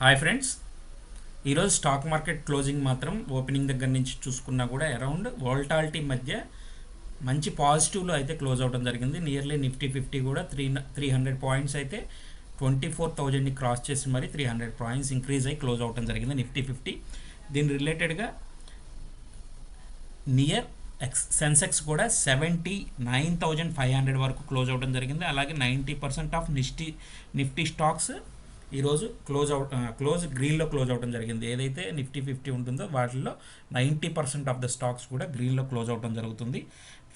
Hi friends ఈరోజు stock market closing మాత్రం opening దగ్గర నుంచి చూసుకున్నా కూడా అరౌండ్ వోల్టాలిటీ మధ్య మంచి పాజిటివ్లో అయితే క్లోజ్ అవడం జరిగింది. నియర్లీ నిఫ్టీ ఫిఫ్టీ కూడా త్రీ త్రీ హండ్రెడ్ పాయింట్స్ అయితే ట్వంటీ ఫోర్ థౌజండ్ని క్రాస్ చేసి మరి త్రీ హండ్రెడ్ పాయింట్స్ ఇంక్రీజ్ అయ్యి క్లోజ్ అవడం జరిగింది నిఫ్టీ ఫిఫ్టీ దీని రిలేటెడ్గా నియర్ ఎక్స్ సెన్సెక్స్ కూడా seventy nine thousand five hundred వరకు క్లోజ్ అవడం జరిగింది. అలాగే ninety percent of Nifty Nifty stocks ఈరోజు క్లోజ్ అవుట్ క్లోజ్ గ్రీన్లో క్లోజ్ అవడం జరిగింది. ఏదైతే నిఫ్టీ ఫిఫ్టీ ఉంటుందో వాటిల్లో ninety percent of the stocks కూడా గ్రీన్లో క్లోజ్ అవడం జరుగుతుంది.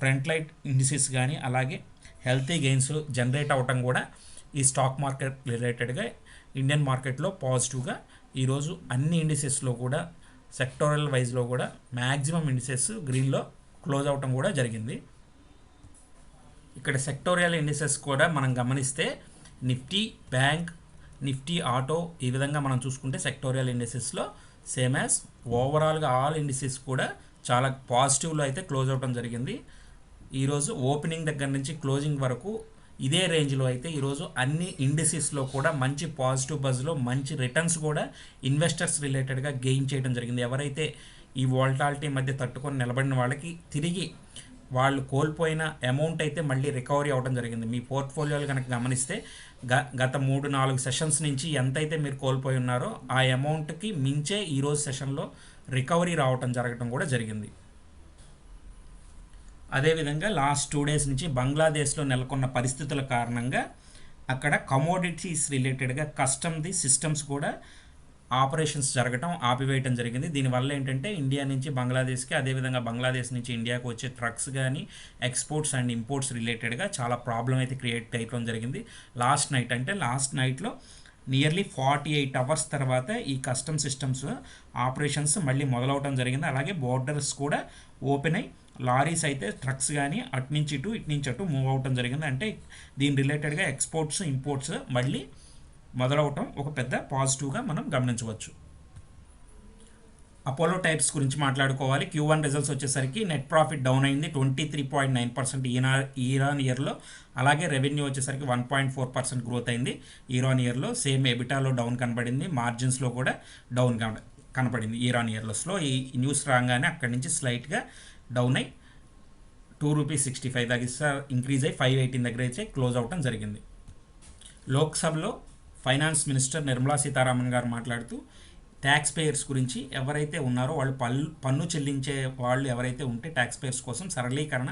ఫ్రంట్ లైట్ ఇండిసెస్ కానీ అలాగే హెల్తీ గెయిన్స్ జనరేట్ అవటం కూడా ఈ స్టాక్ మార్కెట్ రిలేటెడ్గా ఇండియన్ మార్కెట్లో పాజిటివ్గా ఈరోజు అన్ని ఇండిసెస్లో కూడా సెక్టోరల్ వైజ్లో కూడా మ్యాక్సిమం ఇండిసెస్ గ్రీన్లో క్లోజ్ అవటం కూడా జరిగింది. ఇక్కడ సెక్టోరియల్ ఇండిసెస్ కూడా మనం గమనిస్తే నిఫ్టీ బ్యాంక్ నిఫ్టీ ఆటో ఈ విధంగా మనం చూసుకుంటే సెక్టోరియల్ ఇండిసెస్లో సేమ్ యాజ్ ఓవరాల్గా ఆల్ ఇండిసెస్ కూడా చాలా పాజిటివ్లో అయితే క్లోజ్ అవడం జరిగింది. ఈరోజు ఓపెనింగ్ దగ్గర నుంచి క్లోజింగ్ వరకు ఇదే రేంజ్లో అయితే ఈరోజు అన్ని ఇండిసెస్లో కూడా మంచి పాజిటివ్ బజ్లో మంచి రిటర్న్స్ కూడా ఇన్వెస్టర్స్ రిలేటెడ్గా గెయిన్ చేయడం జరిగింది. ఎవరైతే ఈ వాల్టాలిటీ మధ్య తట్టుకొని నిలబడిన వాళ్ళకి తిరిగి వాళ్ళు కోల్పోయిన అమౌంట్ అయితే మళ్ళీ రికవరీ అవ్వడం జరిగింది. మీ పోర్ట్ఫోలియోలు కనుక గమనిస్తే గ గత మూడు నాలుగు సెషన్స్ నుంచి ఎంతైతే మీరు కోల్పోయి ఉన్నారో ఆ అమౌంట్కి మించే ఈరోజు సెషన్లో రికవరీ రావటం జరగటం కూడా జరిగింది. అదేవిధంగా లాస్ట్ టూ డేస్ నుంచి బంగ్లాదేశ్లో నెలకొన్న పరిస్థితుల కారణంగా అక్కడ కమోడిటీస్ రిలేటెడ్గా కస్టమ్ది సిస్టమ్స్ కూడా ఆపరేషన్స్ జరగటం ఆపివేయటం జరిగింది. దీనివల్ల ఏంటంటే ఇండియా నుంచి బంగ్లాదేశ్కి అదేవిధంగా బంగ్లాదేశ్ నుంచి ఇండియాకి వచ్చే ట్రక్స్ కానీ ఎక్స్పోర్ట్స్ అండ్ ఇంపోర్ట్స్ రిలేటెడ్గా చాలా ప్రాబ్లం అయితే క్రియేట్ అయిపోవడం జరిగింది. లాస్ట్ నైట్ అంటే లాస్ట్ నైట్లో నియర్లీ ఫార్టీ ఎయిట్ అవర్స్ తర్వాత ఈ కస్టమ్ సిస్టమ్స్ ఆపరేషన్స్ మళ్ళీ మొదలవటం జరిగింది. అలాగే బోర్డర్స్ కూడా ఓపెన్ అయ్యి లారీస్ అయితే ట్రక్స్ కానీ అటు నుంచి ఇటు ఇటు నుంచి అటు మూవ్ అవటం జరిగింది. అంటే దీని రిలేటెడ్గా ఎక్స్పోర్ట్స్ ఇంపోర్ట్స్ మళ్ళీ మొదలవటం ఒక పెద్ద పాజిటివ్గా మనం గమనించవచ్చు. అపోలో టైప్స్ గురించి మాట్లాడుకోవాలి. క్యూ వన్ రిజల్ట్స్ వచ్చేసరికి నెట్ ప్రాఫిట్ డౌన్ అయింది. Twenty three point nine percent year on ఇయర్లో. అలాగే రెవెన్యూ వచ్చేసరికి one point four percent growth అయింది. ఇయర్ ఆన్ ఇయర్లో సేమ్ ఎబిటాలో డౌన్ కనబడింది. మార్జిన్స్లో కూడా డౌన్ కనపడింది ఇయర్ ఆన్ ఇయర్లో స్లో ఈ న్యూస్ రాగానే అక్కడి నుంచి స్లైట్గా డౌన్ అయ్యి టూ రూపీస్ సిక్స్టీ ఫైవ్ దగ్గర ఇంక్రీజ్ అయ్యి ఫైవ్ ఎయిటీన్ దగ్గర అయితే క్లోజ్ అవటం జరిగింది. లోక్సభలో ఫైనాన్స్ మినిస్టర్ నిర్మలా సీతారామన్ గారు మాట్లాడుతూ ట్యాక్స్ పేయర్స్ గురించి ఎవరైతే ఉన్నారో వాళ్ళు పన్ను పన్ను చెల్లించే వాళ్ళు ఎవరైతే ఉంటే ట్యాక్స్ పేయర్స్ కోసం సరళీకరణ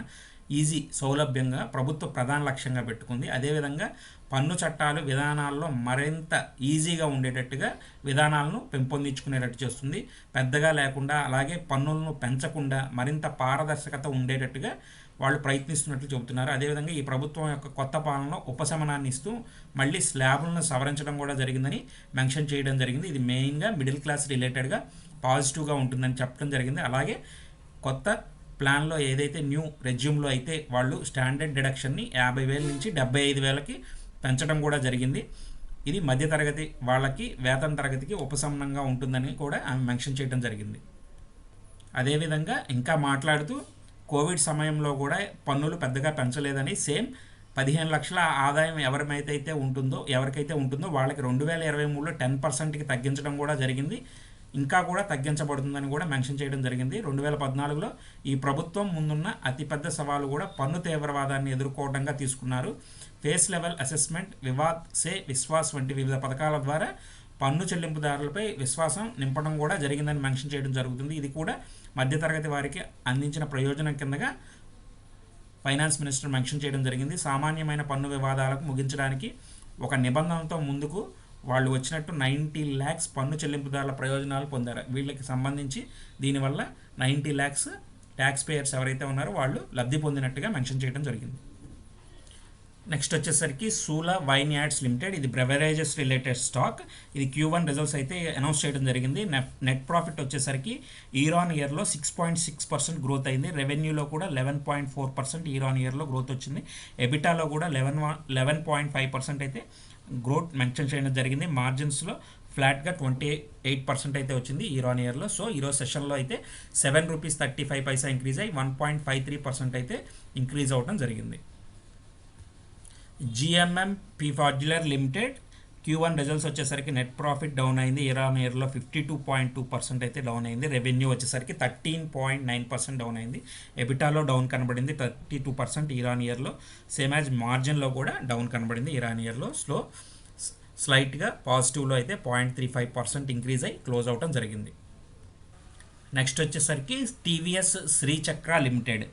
ఈజీ సౌలభ్యంగా ప్రభుత్వ ప్రధాన లక్ష్యంగా పెట్టుకుంది. అదేవిధంగా పన్ను చట్టాలు విధానాల్లో మరింత ఈజీగా ఉండేటట్టుగా విధానాలను పెంపొందించుకునేటట్టు చేస్తుంది. పెద్దగా లేకుండా అలాగే పన్నులను పెంచకుండా మరింత పారదర్శకత ఉండేటట్టుగా వాళ్ళు ప్రయత్నిస్తున్నట్లు చెబుతున్నారు. అదేవిధంగా ఈ ప్రభుత్వం యొక్క కొత్త పాలనలో ఉపశమనాన్ని ఇస్తూ మళ్ళీ స్లాబ్లను సవరించడం కూడా జరిగిందని మెన్షన్ చేయడం జరిగింది. ఇది మెయిన్గా మిడిల్ క్లాస్ రిలేటెడ్గా పాజిటివ్గా ఉంటుందని చెప్పడం జరిగింది. అలాగే కొత్త ప్లాన్లో ఏదైతే న్యూ రెజ్యూమ్లో అయితే వాళ్ళు స్టాండర్డ్ డిడక్షన్ని యాభై వేల నుంచి డెబ్బై ఐదు వేలకి పెంచడం కూడా జరిగింది. ఇది మధ్యతరగతి వాళ్ళకి వేతన తరగతికి ఉపశమనంగా ఉంటుందని కూడా ఆమె మెన్షన్ చేయడం జరిగింది. అదేవిధంగా ఇంకా మాట్లాడుతూ కోవిడ్ సమయంలో కూడా పన్నులు పెద్దగా పెంచలేదని సేమ్ పదిహేను లక్షల ఆదాయం ఎవరిమైతే ఉంటుందో ఎవరికైతే ఉంటుందో వాళ్ళకి రెండు వేల ఇరవై మూడులో టెన్ పర్సెంట్కి తగ్గించడం కూడా జరిగింది. ఇంకా కూడా తగ్గించబడుతుందని కూడా మెన్షన్ చేయడం జరిగింది. రెండు వేల పద్నాలుగులో ఈ ప్రభుత్వం ముందున్న అతిపెద్ద సవాలు కూడా పన్ను తీవ్రవాదాన్ని ఎదుర్కోవడంగా తీసుకున్నారు. Face level assessment Vivad se Vishwas వంటి వివిధ పథకాల ద్వారా పన్ను చెల్లింపుదారులపై విశ్వాసం నింపడం కూడా జరిగిందని మెన్షన్ చేయడం జరుగుతుంది. ఇది కూడా మధ్యతరగతి వారికి అందించిన ప్రయోజనం కిందగా ఫైనాన్స్ మినిస్టర్ మెన్షన్ చేయడం జరిగింది. సామాన్యమైన పన్ను వివాదాలకు ముగించడానికి ఒక నిబంధనతో ముందుకు వాళ్ళు వచ్చినట్టు నైంటీ ల్యాక్స్ పన్ను చెల్లింపుదారుల ప్రయోజనాలు పొందారు. వీళ్ళకి సంబంధించి దీనివల్ల నైంటీ ల్యాక్స్ ట్యాక్స్ పేయర్స్ ఎవరైతే ఉన్నారో వాళ్ళు లబ్ధి పొందినట్టుగా మెన్షన్ చేయడం జరిగింది. నెక్స్ట్ వచ్చేసరికి సూలా వైన్ యాడ్స్ లిమిటెడ్. ఇది బ్రెవరేజెస్ రిలేటెడ్ స్టాక్. ఇది క్యూ వన్ రిజల్ట్స్ అయితే అనౌన్స్ చేయడం జరిగింది. నెట్ ప్రాఫిట్ వచ్చేసరికి ఇయర్ ఆన్ ఇయర్లో six point six percent growth అయింది. రెవెన్యూలో కూడా eleven point four percent year on ఇయర్లో గ్రోత్ వచ్చింది. ఎబిటాలో కూడా eleven eleven point five percent అయితే గ్రోత్ మెన్షన్ చేయడం జరిగింది. మార్జిన్స్లో ఫ్లాట్గా ట్వంటీ ఎయిట్ పర్సెంట్ అయితే వచ్చింది ఇయర్ ఆన్ ఇయర్లో సో ఈరోజు సెషన్లో అయితే seven rupees thirty five paisa increase అయ్యి one point five three percent అయితే ఇంక్రీజ్ అవ్వడం జరిగింది. GMM Pfaudler limited Q one results వచ్చేసరికి నెట్ ప్రాఫిట్ డౌన్ అయింది. ఇయర్ ఆన్ ఇయర్లో fifty two point two percent అయితే డౌన్ అయింది. రెవెన్యూ వచ్చేసరికి thirteen point nine percent down అయింది. ఎబిటాలో డౌన్ కనబడింది thirty two percent year on ఇయర్లో సేమ్ యాజ్ మార్జిన్లో కూడా డౌన్ కనబడింది ఇయర్ ఆన్ ఇయర్లో స్లో స్లైట్గా పాజిటివ్లో అయితే point three five percent increase అయ్యి క్లోజ్ అవటం జరిగింది. నెక్స్ట్ వచ్చేసరికి TVS Srichakra limited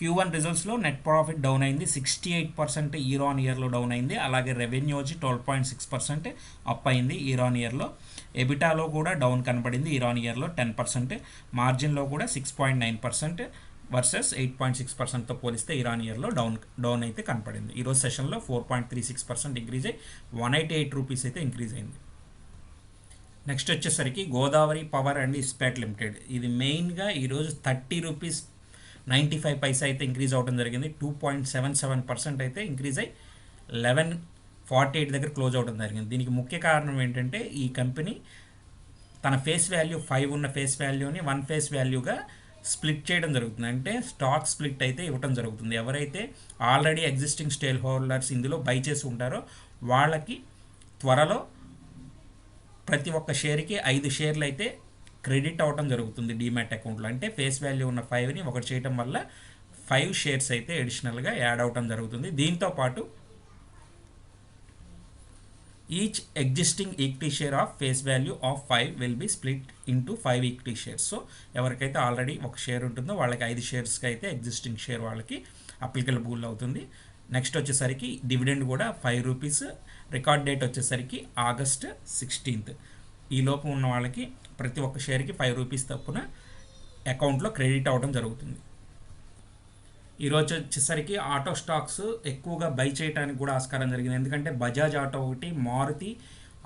Q one రిజల్ట్స్లో net profit down అయింది. Sixty eight percent year on ఇయర్లో డౌన్ అయింది. అలాగే రెవెన్యూ వచ్చి twelve point six percent up అయింది ఇయర్ ఆన్ ఇయర్లో ఎబిటాలో కూడా డౌన్ కనపడింది ఇయర్ ఆన్ ఇయర్లో టెన్ పర్సెంట్ మార్జిన్లో కూడా six point nine percent versus eight point six పర్సెంట్తో పోలిస్తే ఇరాన్ ఇయర్లో డౌన్ డౌన్ అయితే కనపడింది. ఈరోజు సెషన్లో four point three six percent increase అయ్యి వన్ ఎయిటీ ఎయిట్ రూపీస్ అయితే ఇంక్రీజ్ అయింది. నెక్స్ట్ వచ్చేసరికి Godavari power and Ispat limited ఇది మెయిన్గా ఈరోజు thirty rupees ninety five paisa అయితే ఇంక్రీజ్ అవ్వడం జరిగింది. Two point seven seven percent అయితే ఇంక్రీజ్ అయ్యి లెవెన్ ఫార్టీ ఎయిట్ దగ్గర క్లోజ్ అవడం జరిగింది. దీనికి ముఖ్య కారణం ఏంటంటే ఈ కంపెనీ తన ఫేస్ వాల్యూ ఫైవ్ ఉన్న ఫేస్ వాల్యూని వన్ ఫేస్ వాల్యూగా స్ప్లిట్ చేయడం జరుగుతుంది. అంటే స్టాక్ స్ప్లిట్ అయితే ఇవ్వడం జరుగుతుంది. ఎవరైతే ఆల్రెడీ ఎగ్జిస్టింగ్ స్టేల్ హోల్డర్స్ ఇందులో బై చేసి ఉంటారో వాళ్ళకి త్వరలో ప్రతి ఒక్క షేర్కి ఐదు షేర్లు అయితే క్రెడిట్ అవ్వటం జరుగుతుంది డీమ్యాట్ అకౌంట్లో. అంటే ఫేస్ వాల్యూ ఉన్న ఫైవ్ని ఒకటి చేయటం వల్ల ఫైవ్ షేర్స్ అయితే అడిషనల్గా యాడ్ అవటం జరుగుతుంది. దీంతో పాటు each existing equity share of face value of five will be split into five equity shares. So ఎవరికైతే ఆల్రెడీ ఒక షేర్ ఉంటుందో వాళ్ళకి ఐదు షేర్స్కి అయితే ఎగ్జిస్టింగ్ షేర్ వాళ్ళకి అప్లికబుల్ అవుతుంది. నెక్స్ట్ వచ్చేసరికి డివిడెండ్ కూడా ఫైవ్ రూపీస్. రికార్డ్ డేట్ వచ్చేసరికి ఆగస్ట్ సిక్స్టీన్త్. ఈ లోపు ఉన్న వాళ్ళకి ప్రతి ఒక్క షేర్కి ఫైవ్ రూపీస్ తప్పున అకౌంట్లో క్రెడిట్ అవ్వడం జరుగుతుంది. ఈరోజు వచ్చేసరికి ఆటో స్టాక్స్ ఎక్కువగా బై చేయడానికి కూడా ఆస్కారం జరిగింది. ఎందుకంటే బజాజ్ ఆటో ఒకటి మారుతి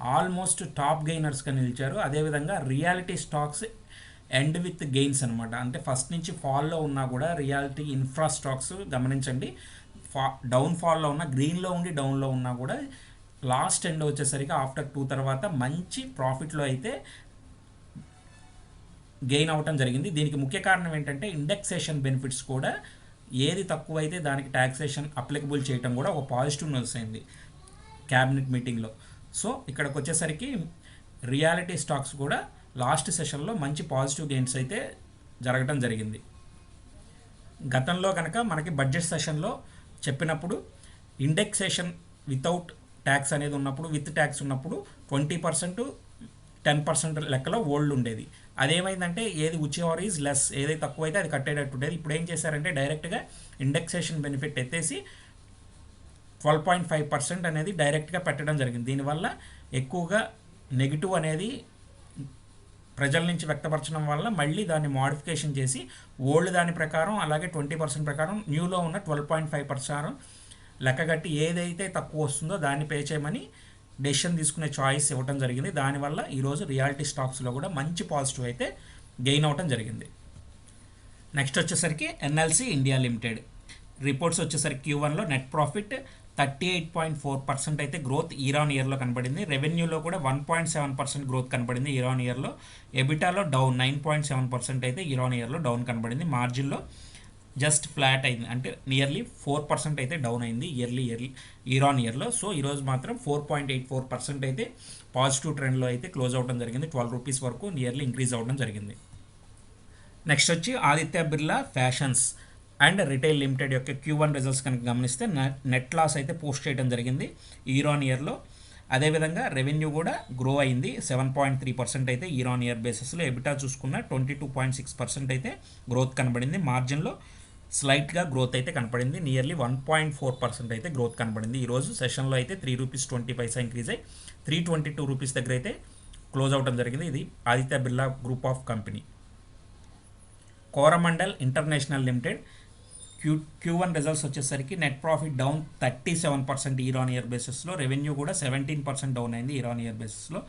ఆల్మోస్ట్ టాప్ గెయినర్స్గా నిలిచారు. అదేవిధంగా realty stocks end with gains అనమాట అంటే ఫస్ట్ నుంచి ఫాల్లో ఉన్నా కూడా రియాలిటీ ఇన్ఫ్రా స్టాక్స్ గమనించండి. ఫా డౌన్ ఫాల్లో ఉన్న గ్రీన్లో ఉండి డౌన్లో ఉన్నా కూడా లాస్ట్ ఎండ్ వచ్చేసరికి ఆఫ్టర్ టూ తర్వాత మంచి ప్రాఫిట్లో అయితే గెయిన్ అవ్వటం జరిగింది. దీనికి ముఖ్య కారణం ఏంటంటే ఇండెక్సేషన్ బెనిఫిట్స్ కూడా ఏది తక్కువైతే దానికి ట్యాక్సేషన్ అప్లికబుల్ చేయటం కూడా ఒక పాజిటివ్ న్యూస్ అయింది క్యాబినెట్ మీటింగ్లో సో ఇక్కడికి వచ్చేసరికి రియాలిటీ స్టాక్స్ కూడా లాస్ట్ సెషన్లో మంచి పాజిటివ్ గెయిన్స్ అయితే జరగటం జరిగింది. గతంలో కనుక మనకి బడ్జెట్ సెషన్లో చెప్పినప్పుడు ఇండెక్సేషన్ వితౌట్ ట్యాక్స్ అనేది ఉన్నప్పుడు విత్ ట్యాక్స్ ఉన్నప్పుడు ట్వంటీ పర్సెంట్ టెన్ పర్సెంట్ లెక్కలో ఓల్డ్ ఉండేది. అదేమైందంటే ఏది ఉచివర్ ఈజ్ లెస్ ఏదైతే తక్కువ అయితే అది కట్టేటట్టు ఉండేది. ఇప్పుడు ఏం చేశారంటే డైరెక్ట్గా ఇండెక్సేషన్ బెనిఫిట్ ఎత్తేసి ట్వెల్వ్ పాయింట్ ఫైవ్ పర్సెంట్ అనేది డైరెక్ట్గా పెట్టడం జరిగింది. దీనివల్ల ఎక్కువగా నెగిటివ్ అనేది ప్రజల నుంచి వ్యక్తపరచడం వల్ల మళ్ళీ దాన్ని మోడిఫికేషన్ చేసి ఓల్డ్ దాని ప్రకారం అలాగే ట్వంటీ పర్సెంట్ ప్రకారం న్యూలో ఉన్న ట్వెల్వ్ పాయింట్ ఫైవ్ పర్సెంట్ లెక్కగట్టి ఏదైతే తక్కువ వస్తుందో దాన్ని పే చేయమని డెసిషన్ తీసుకునే చాయిస్ ఇవ్వడం జరిగింది. దానివల్ల ఈరోజు రియాలిటీ స్టాక్స్లో కూడా మంచి పాజిటివ్ అయితే గెయిన్ అవ్వడం జరిగింది. నెక్స్ట్ వచ్చేసరికి ఎన్ఎల్సి ఇండియా లిమిటెడ్ రిపోర్ట్స్ వచ్చేసరికి క్యూ వన్లో net profit thirty eight point four percent అయితే గ్రోత్ ఇయర్ ఆన్ ఇయర్లో కనబడింది. రెవెన్యూలో కూడా one point seven percent growth కనబడింది ఇయర్ ఆన్ ఇయర్లో ఎబిటాలో down nine point seven percent అయితే ఇయర్ ఆన్ ఇయర్లో డౌన్ కనబడింది. మార్జిన్లో జస్ట్ ఫ్లాట్ అయింది. అంటే నియర్లీ ఫోర్ పర్సెంట్ అయితే డౌన్ అయింది ఇయర్లీ ఇయర్లీ ఇయర్ ఆన్ ఇయర్లో సో ఈరోజు మాత్రం four point eight four percent అయితే పాజిటివ్ ట్రెండ్లో అయితే క్లోజ్ అవ్వడం జరిగింది. ట్వెల్వ్ రూపీస్ వరకు నియర్లీ ఇంక్రీజ్ అవ్వడం జరిగింది. నెక్స్ట్ వచ్చి Aditya Birla fashions and retail limited యొక్క క్యూ వన్ రిజల్ట్స్ కనుక గమనిస్తే నెట్ లాస్ అయితే పోస్ట్ చేయడం జరిగింది ఇయర్ ఆన్ ఇయర్లో అదేవిధంగా రెవెన్యూ కూడా గ్రో అయింది. సెవెన్ పాయింట్ త్రీ పర్సెంట్ అయితే ఇయర్ ఆన్ ఇయర్ బేసిస్లో ఎబిటా చూసుకున్న twenty two point six percent అయితే గ్రోత్ కనబడింది. మార్జిన్లో స్లైట్గా గ్రోత్ అయితే కనపడింది. Nearly one point four percent అయితే గ్రోత్ కనపడింది. ఈరోజు సెషన్లో అయితే three rupees twenty paisa increase అయ్యి త్రీ ట్వంటీ టూ రూపీస్ దగ్గర అయితే క్లోజ్ అవడం జరిగింది. ఇది Aditya Birla group of company. Coromandel international limited Q Q one results వచ్చేసరికి net profit down thirty seven percent year on year బేసిస్లో. Revenue కూడా seventeen percent down అయింది ఇయర్ ఆన్ ఇయర్ బేసిస్లో.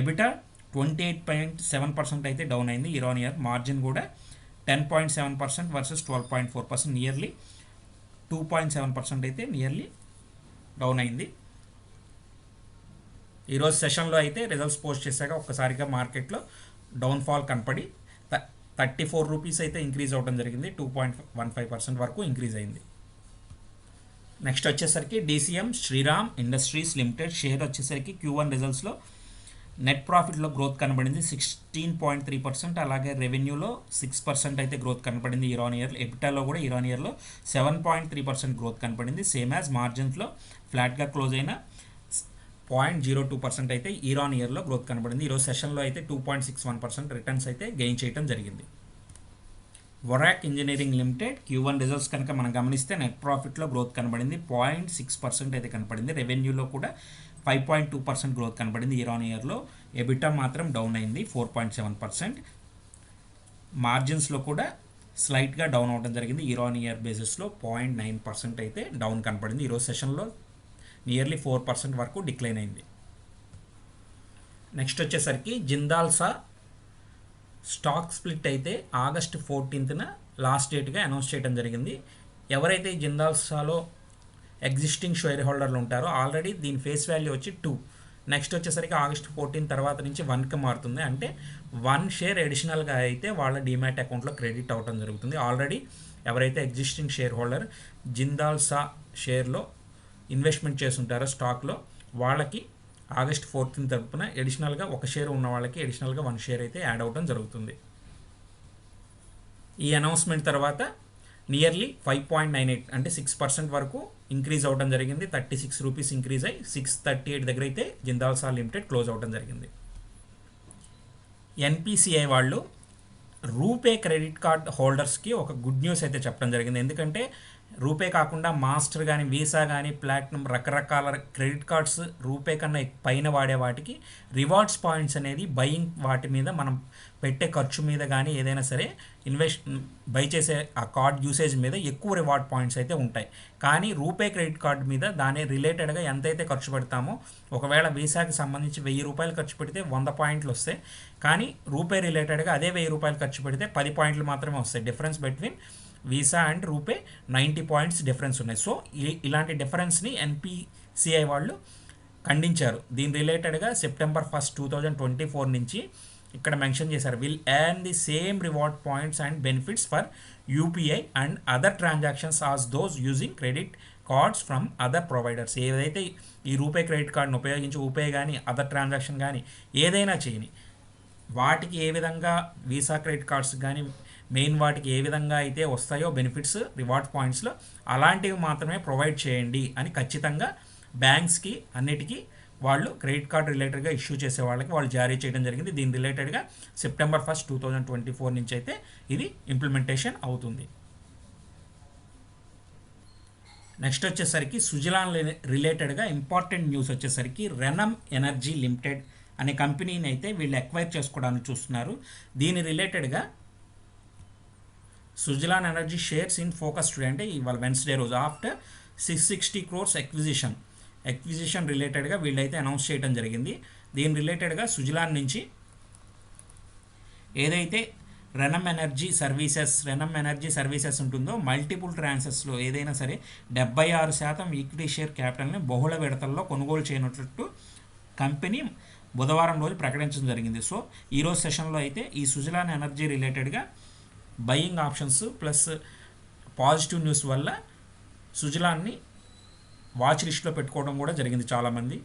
EBITDA twenty eight point seven percent అయితే down అయింది year on year. Margin కూడా ten point seven percent versus twelve point four percent nearly two point seven percent అయితే nearly down అయింది. ఈరోజు సెషన్లో అయితే రిజల్ట్స్ పోస్ట్ చేశాక ఒక్కసారిగా మార్కెట్లో డౌన్ఫాల్ కనపడి థర్టీ ఫోర్ రూపీస్ అయితే ఇంక్రీజ్ అవ్వడం జరిగింది. Two point one five percent వరకు ఇంక్రీజ్ అయింది. నెక్స్ట్ వచ్చేసరికి DCM Shriram industries limited share వచ్చేసరికి క్యూ వన్ రిజల్ట్స్లో నెట్ ప్రాఫిట్లో గ్రోత్ కనబడింది సిక్స్టీన్ పాయింట్ త్రీ పర్సెంట్ అలాగే రెవెన్యూలో సిక్స్ పర్సెంట్ అయితే గ్రోత్ కనపడింది ఇరాన్ ఇయర్ ఎపిటాలో కూడా ఇరాన్ ఇయర్లో seven point three percent growth కనబడింది. సేమ్ యాజ్ మార్జిన్స్లో ఫ్లాట్గా క్లోజ్ అయిన పాయింట్ జీరో టూ పర్సెంట్ అయితే ఇరాన్ ఇయర్లో గ్రోత్ కనబడింది. ఈరోజు సెషన్లో అయితే two point six one percent returns అయితే గెయిన్ చేయడం జరిగింది. వొరాక్ engineering limited Q one results కనుక మనం గమనిస్తే నెట్ ప్రాఫిట్లో గ్రోత్ కనబడింది. పాయింట్ సిక్స్ పర్సెంట్ అయితే కనపడింది రెవెన్యూలో కూడా five point two percent growth కనబడింది ఇయర్ ఆన్ ఇయర్లో ఎబిటా మాత్రం డౌన్ అయింది ఫోర్ పాయింట్ సెవెన్ పర్సెంట్. మార్జిన్స్లో కూడా స్లైట్గా డౌన్ అవడం జరిగింది. ఇయర్ ఆన్ ఇయర్ బేసిస్లో పాయింట్ నైన్ పర్సెంట్ అయితే డౌన్ కనపడింది ఈరోజు సెషన్లో నియర్లీ ఫోర్ పర్సెంట్ వరకు డిక్లైన్ అయింది. నెక్స్ట్ వచ్చేసరికి జిందాల్సా స్టాక్ స్ప్లిట్ అయితే ఆగస్ట్ ఫోర్టీన్త్న లాస్ట్ డేట్గా అనౌన్స్ చేయడం జరిగింది. ఎవరైతే జిందాల్సాలో ఎగ్జిస్టింగ్ షేర్ హోల్డర్లు ఉంటారో. ఆల్రెడీ దీని ఫేస్ వాల్యూ వచ్చి టూ నెక్స్ట్ వచ్చేసరికి ఆగస్ట్ ఫోర్టీన్ తర్వాత నుంచి వన్కి మారుతుంది. అంటే వన్ షేర్ అడిషనల్గా అయితే వాళ్ళ డిమాట్ అకౌంట్లో క్రెడిట్ అవడం జరుగుతుంది. ఆల్రెడీ ఎవరైతే ఎగ్జిస్టింగ్ షేర్ హోల్డర్ జిందాల్సా షేర్లో ఇన్వెస్ట్మెంట్ చేస్తుంటారో స్టాక్లో వాళ్ళకి ఆగస్ట్ ఫోర్టీన్ తరపున అడిషనల్గా ఒక షేర్ ఉన్న వాళ్ళకి అడిషనల్గా వన్ షేర్ అయితే యాడ్ అవడం జరుగుతుంది. ఈ అనౌన్స్మెంట్ తర్వాత nearly five point nine eight అంటే సిక్స్ పర్సెంట్ వరకు ఇంక్రీజ్ అవడం జరిగింది. థర్టీ సిక్స్ రూపీస్ ఇంక్రీజ్ అయ్యి సిక్స్ థర్టీ ఎయిట్ దగ్గర అయితే జిందాల్సా లిమిటెడ్ క్లోజ్ అవడం జరిగింది. ఎన్పిసిఐ వాళ్ళు రూపే క్రెడిట్ కార్డ్ హోల్డర్స్కి ఒక గుడ్ న్యూస్ అయితే చెప్పడం జరిగింది. ఎందుకంటే రూపే కాకుండా మాస్టర్ కానీ వీసా కానీ ప్లాటినం రకరకాల క్రెడిట్ కార్డ్స్ రూపే కన్నా పైన వాడే వాటికి రివార్డ్స్ పాయింట్స్ అనేది బయింగ్ వాటి మీద మనం పెట్టే ఖర్చు మీద కానీ ఏదైనా సరే ఇన్వెస్ట్ బై చేసే ఆ కార్డ్ యూసేజ్ మీద ఎక్కువ రివార్డ్ పాయింట్స్ అయితే ఉంటాయి. కానీ రూపే క్రెడిట్ కార్డ్ మీద దాని రిలేటెడ్గా ఎంతైతే ఖర్చు పెడతామో ఒకవేళ వీసాకి సంబంధించి వెయ్యి రూపాయలు ఖర్చు పెడితే వంద పాయింట్లు వస్తాయి. కానీ రూపే రిలేటెడ్గా అదే వెయ్యి రూపాయలు ఖర్చు పెడితే పది పాయింట్లు మాత్రమే వస్తాయి. Difference between Visa and RuPay ninety points difference ఉన్నాయి. సో ఇలాంటి డిఫరెన్స్ని ఎన్పిసిఐ వాళ్ళు ఖండించారు. దీని రిలేటెడ్గా September first two thousand twenty four నుంచి ఇక్కడ మెన్షన్ చేశారు. Will earn the same reward points and benefits for UPI and other transactions as those using credit cards from other providers ఏదైతే ఈ రూపే క్రెడిట్ కార్డ్ని ఉపయోగించి ఊపే కానీ అదర్ ట్రాన్సాక్షన్ కానీ ఏదైనా చేయని వాటికి ఏ విధంగా వీసా క్రెడిట్ కార్డ్స్ కానీ మెయిన్ వాటికి ఏ విధంగా అయితే వస్తాయో బెనిఫిట్స్ రివార్డ్ పాయింట్స్లో అలాంటివి మాత్రమే ప్రొవైడ్ చేయండి అని ఖచ్చితంగా బ్యాంక్స్కి అన్నిటికీ వాళ్ళు క్రెడిట్ కార్డ్ రిలేటెడ్గా ఇష్యూ చేసే వాళ్ళకి వాళ్ళు జారీ చేయడం జరిగింది. దీని రిలేటెడ్గా September first two thousand twenty four నుంచి అయితే ఇది ఇంప్లిమెంటేషన్ అవుతుంది. నెక్స్ట్ వచ్చేసరికి సుజలాన్ రిలేటెడ్గా ఇంపార్టెంట్ న్యూస్ వచ్చేసరికి రెనమ్ ఎనర్జీ లిమిటెడ్ అనే కంపెనీని అయితే వీళ్ళు ఎక్వైర్ చేసుకోవడానికి చూస్తున్నారు. దీని రిలేటెడ్గా Suzlon energy shares in focus today అంటే ఇవాళ వెన్స్డే రోజు after six sixty crores acquisition acquisition రిలేటెడ్గా వీళ్ళైతే అనౌన్స్ చేయడం జరిగింది. దీని రిలేటెడ్గా సుజలాన్ నుంచి ఏదైతే Renom energy services Renom energy services ఉంటుందో మల్టిపుల్ ట్రాన్సెస్లో ఏదైనా సరే డెబ్బై ఆరు శాతం ఈక్విటీ షేర్ క్యాపిటల్ని బహుళ విడతల్లో కొనుగోలు చేయనట్లు కంపెనీ బుధవారం రోజు ప్రకటించడం జరిగింది. సో ఈరోజు సెషన్లో అయితే ఈ సుజలాన్ ఎనర్జీ రిలేటెడ్గా buying options plus positive news వల్ల సుజలాన్ని వాచ్ లిస్ట్లో పెట్టుకోవడం కూడా జరిగింది చాలామంది.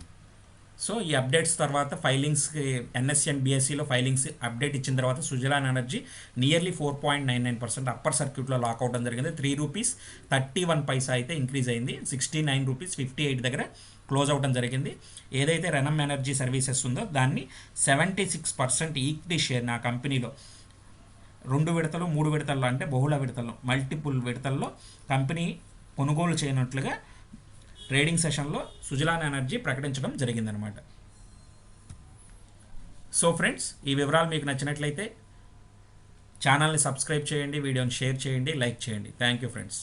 సో ఈ అప్డేట్స్ తర్వాత ఫైలింగ్స్కి ఎన్ఎస్సి అండ్ బీఎస్సీలో ఫైలింగ్స్ అప్డేట్ ఇచ్చిన తర్వాత Suzlon energy nearly four point nine nine percent upper సర్క్యూట్లో లాక్ అవడం జరిగింది. Three rupees thirty one paisa అయితే ఇంక్రీజ్ అయింది. Sixty nine rupees fifty eight దగ్గర క్లోజ్ అవడం జరిగింది. ఏదైతే రెనమ్ ఎనర్జీ సర్వీసెస్ ఉందో దాన్ని seventy six percent equity share నా కంపెనీలో రెండు విడతలు మూడు విడతల్లో అంటే బహుళ విడతల్లో మల్టిపుల్ విడతల్లో కంపెనీ కొనుగోలు చేయనట్లుగా ట్రేడింగ్ సెషన్లో సుజలాన్ ఎనర్జీ ప్రకటించడం జరిగిందనమాట సో ఫ్రెండ్స్ ఈ వివరాలు మీకు నచ్చినట్లయితే ఛానల్ని సబ్స్క్రైబ్ చేయండి వీడియోని షేర్ చేయండి లైక్ చేయండి. Thank you friends